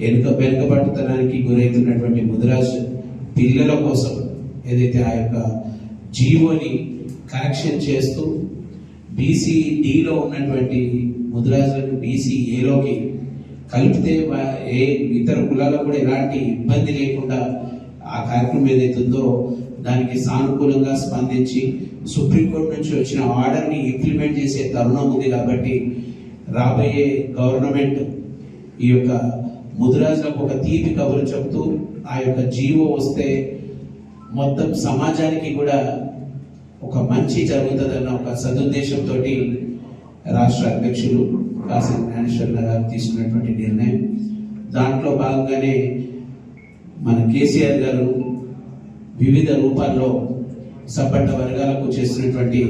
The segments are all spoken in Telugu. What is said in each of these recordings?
వెనుక వెనుకబడుతనానికి గురవుతున్నటువంటి ముదిరాజ్ పిల్లల కోసం ఏదైతే ఆ యొక్క జీవోని కరెక్షన్ చేస్తూ బీసీ డిలో ఉన్నటువంటి ముదిరాజులను బీసీ ఏలోకి కలిపితే ఏ ఇతర కులాలకు కూడా ఎలాంటి ఇబ్బంది లేకుండా ఆ కార్యక్రమం ఏదైతుందో దానికి సానుకూలంగా స్పందించి సుప్రీంకోర్టు నుంచి వచ్చిన ఆర్డర్ని ఇంప్లిమెంట్ చేసే తరుణం ఉంది కాబట్టి రాబోయే గవర్నమెంట్ ఈ యొక్క ముదిరాజులకు ఒక తీపి కబురు చెప్తూ ఆ యొక్క జీవో వస్తే మొత్తం సమాజానికి కూడా ఒక మంచి జరుగుతుందన్న ఒక సదుద్దేశంతో రాష్ట్ర అధ్యక్షులు కాశీ జ్ఞానేశ్వర గారు తీసుకున్నటువంటి నిర్ణయం. దాంట్లో భాగంగానే మన కేసీఆర్ గారు వివిధ రూపాల్లో సబ్బట్ట వర్గాలకు చేసినటువంటి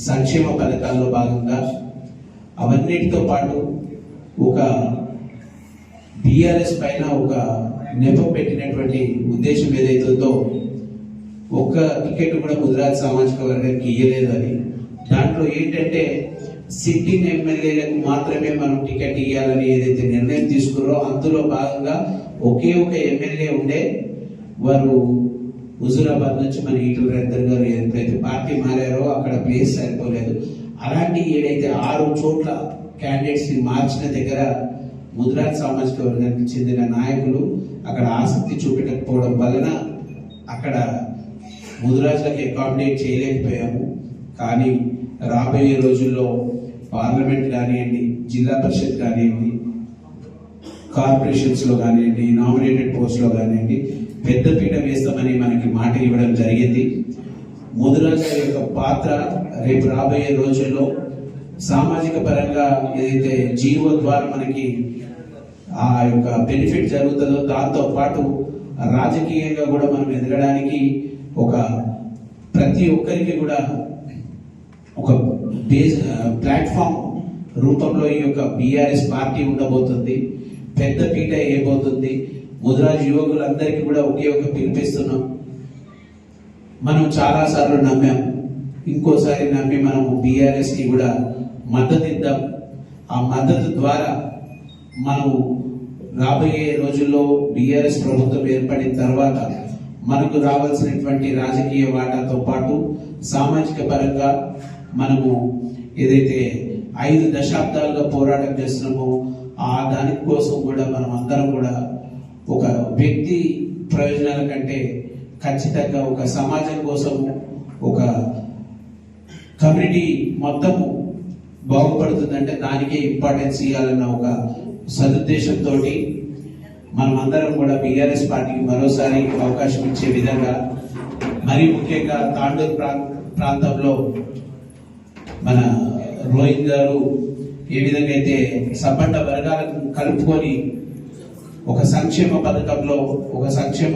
సంక్షేమ పథకాల్లో భాగంగా అవన్నిటితో పాటు ఒక బీఆర్ఎస్ పైన ఒక నెపం పెట్టినటువంటి ఉద్దేశం ఏదైతుందో ఒక్క టికెట్ కూడా గుజరాత్ సామాజిక వర్గానికి ఇయ్యలేదు అని దాంట్లో ఏంటంటే సిట్టింగ్ ఎమ్మెల్యేలకు మాత్రమే మనం టికెట్ ఇవ్వాలని ఏదైతే నిర్ణయం తీసుకున్నారో అందులో భాగంగా ఒకే ఒక ఎమ్మెల్యే ఉండే వారు హుజూరాబాద్ నుంచి మన ఈటల రెడ్డి గారు ఎప్పుడైతే పార్టీ మారారో అక్కడ ప్లేస్ సరిపోలేదు. అలాంటి ఏడైతే ఆరు చోట్ల క్యాండిడేట్స్ని మార్చిన దగ్గర ముద్రాజ్ సామాజిక వర్గానికి చెందిన నాయకులు అక్కడ ఆసక్తి చూపెట్టకపోవడం వలన అక్కడ ముదిరాజులకు అకామిడేట్ చేయలేకపోయాము. కానీ రాబోయే రోజుల్లో పార్లమెంట్ కానివ్వండి జిల్లా పరిషత్ కానివ్వండి కార్పొరేషన్స్లో కానివ్వండి నామినేటెడ్ పోస్ట్లో కానివ్వండి పెద్దపీట వేస్తామని మనకి మాట ఇవ్వడం జరిగింది. ముదిరాజు యొక్క పాత్ర రేపు రాబోయే రోజుల్లో సామాజిక పరంగా ఏదైతే జీవో ద్వారా మనకి ఆ యొక్క బెనిఫిట్ జరుగుతుందో దాంతో పాటు రాజకీయంగా కూడా మనం ఎదగడానికి ఒక ప్రతి ఒక్కరికి కూడా ఒక బేస్ ప్లాట్ఫామ్ రూపంలో ఈ యొక్క బీఆర్ఎస్ పార్టీ ఉండబోతుంది పెద్ద పీట వేయబోతుంది ముదిరాజు యువకులందరికీ కూడా ఒకే ఒక పిలిపిస్తున్నాం. మనం చాలాసార్లు నమ్మాం. ఇంకోసారి నమ్మి మనం బీఆర్ఎస్కి కూడా మద్దతు ఇద్దాం ఆ మద్దతు ద్వారా మనకు రాబోయే రోజుల్లో బీఆర్ఎస్ ప్రభుత్వం ఏర్పడిన తర్వాత మనకు రావాల్సినటువంటి రాజకీయ వాటాతో పాటు సామాజిక పరంగా మనము ఏదైతే ఐదు దశాబ్దాలుగా పోరాటం చేస్తున్నామో ఆ దాని కోసం కూడా మనం అందరం కూడా ఒక వ్యక్తి ప్రయోజనాల కంటే ఖచ్చితంగా ఒక సమాజం కోసము ఒక కమ్యూనిటీ మొత్తము బాగుపడుతుందంటే దానికే ఇంపార్టెన్స్ ఇవ్వాలన్న ఒక సదుద్దేశంతో మనం అందరం కూడా బీఆర్ఎస్ పార్టీకి మరోసారి అవకాశం ఇచ్చే విధంగా మరీ ముఖ్యంగా తాండూరు ప్రా- ప్రాంతంలో మన రోహిత్ గారు ఏ విధంగా అయితే సబ్బట్ట వర్గాలను కలుపుకొని ఒక సంక్షేమ పథకంలో ఒక సంక్షేమ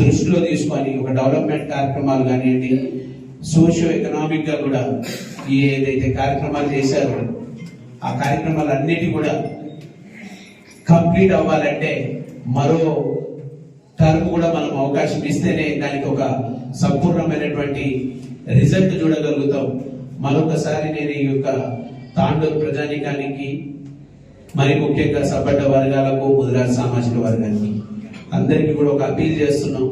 దృష్టిలో తీసుకొని ఒక డెవలప్మెంట్ కార్యక్రమాలు కానివ్వండి సోషియో ఎకనామిక్గా కూడా ఈ ఏదైతే కార్యక్రమాలు చేశారో ఆ కార్యక్రమాలన్నిటి కూడా కంప్లీట్ అవ్వాలంటే మరో టర్మ్ కూడా మనం అవకాశం ఇస్తేనే దానికి ఒక సంపూర్ణమైనటువంటి రిజల్ట్ చూడగలుగుతాం. మరొకసారి నేను ఈ యొక్క తాండూరు ప్రజానికానికి మరి ముఖ్యంగా సబ్బడ్డ వర్గాలకు ముదిరాజ్ సామాజిక వర్గానికి అందరికీ కూడా ఒక అపీల్ చేస్తున్నాం.